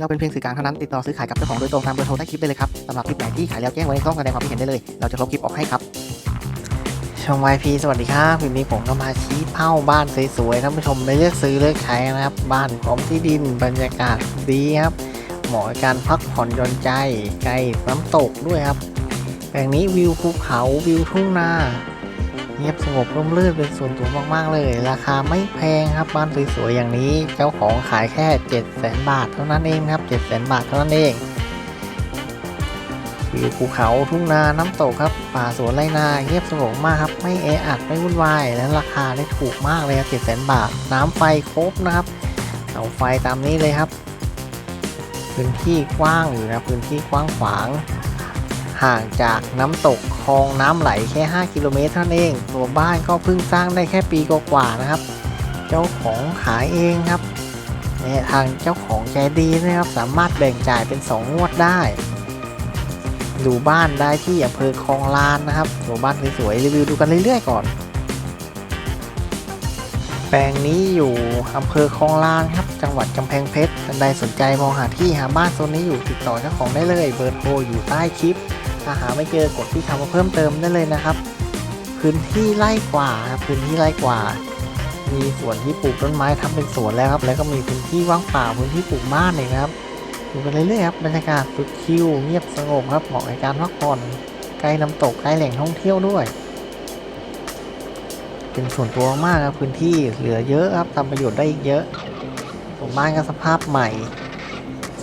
เราเป็นเพียงสื่อกลางเท่านั้นติดต่อซื้อขายกับเจ้าของโดยตรงตามเบอร์โทรใต้คลิปได้เลยครับสำหรับคลิปไหนที่ขายแล้วแจ้งไว้ในช่องแสดงความคิดเห็นได้เลย เราจะลบคลิปออกให้ครับช่อง YP สวัสดีครับคลิปนี้ผมก็มาชี้เป้าบ้านสวยๆท่านผู้ชมได้เลือกซื้อเลือกใช้นะครับ บ้านพร้อมที่ดินบรรยากาศดีครับเหมาะกับการพักผ่อนหย่อนใจใกล้น้ำตกด้วยครับแปลงนี้วิวภูเขาวิวทุ่งนา เงียบสงบร่มรื่นเป็นส่วนตัวมากๆเลย ราคาไม่แพงครับบ้านสวยๆอย่างนี้ เจ้าของขายแค่7 0 0 0 0 0บาทเท่านั้นเองครับ 7 0 0 0 0บาทเท่านั้นเองวิวภูเขาทุ่งนาน้ำตกครับ ป่าสวนไรนาเงียบสงบมากครับ ไม่แออัดไม่วุ่นวายและราคาได้ถูกมากเลยครับ7 0 0 0 0บาท น้ำไฟครบนะครับเสาไฟตามนี้เลยครับ พื้นที่กว้างอยู่นะพื้นที่กว้างขวาง ห่างจากน้ำตกคลองน้ำไหลแค่ 5 กิโลเมตรเท่านั้นเอง ตัวบ้านก็เพิ่งสร้างได้แค่ปีกว่าๆนะครับ เจ้าของขายเองครับเนี่ยทางเจ้าของใจดีนะครับ สามารถแบ่งจ่ายเป็น 2 งวดได้ ดูบ้านได้ที่อำเภอคลองลานนะครับดูบ้านสวยๆรีวิวดูกันเรื่อยๆก่อน แปลงนี้อยู่อำเภอคลองลานครับ จังหวัดกำแพงเพชรท่านใดสนใจมองหาที่หาบ้านโซนนี้อยู่ติดต่อเจ้าของได้เลย เบอร์โทรอยู่ใต้คลิป ถ้าหาไม่เจอกดที่คำว่าเพิ่มเติมได้เลยนะครับ พื้นที่ไร่กว่าครับพื้นที่ไร่กว่า มีสวนที่ปลูกต้นไม้ทำเป็นสวนแล้วครับ แล้วก็มีพื้นที่ว่างเปล่าพื้นที่ปลูกบ้านเลยครับดูไปเรื่อยๆครับบรรยากาศสุดชิลเงียบสงบครับเหมาะในการพักผ่อนใกล้น้ำตกใกล้แหล่งท่องเที่ยวด้วย เป็นส่วนตัวมากครับพื้นที่เหลือเยอะครับทำประโยชน์ได้อีกเยอะบ้านก็สภาพใหม่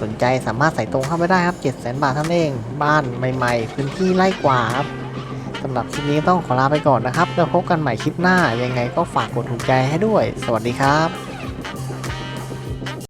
สนใจสามารถใส่ตรงเข้าไปได้ครับ7 0 0 0 0 บาทเท่านั้นเอง บ้านใหม่ๆ พื้นที่ไร่กว่าครับสำหรับคลิปนี้ต้องขอลาไปก่อนนะครับ แล้วพบกันใหม่คลิปหน้า ยังไงก็ฝากกดถูกใจให้ด้วย สวัสดีครับ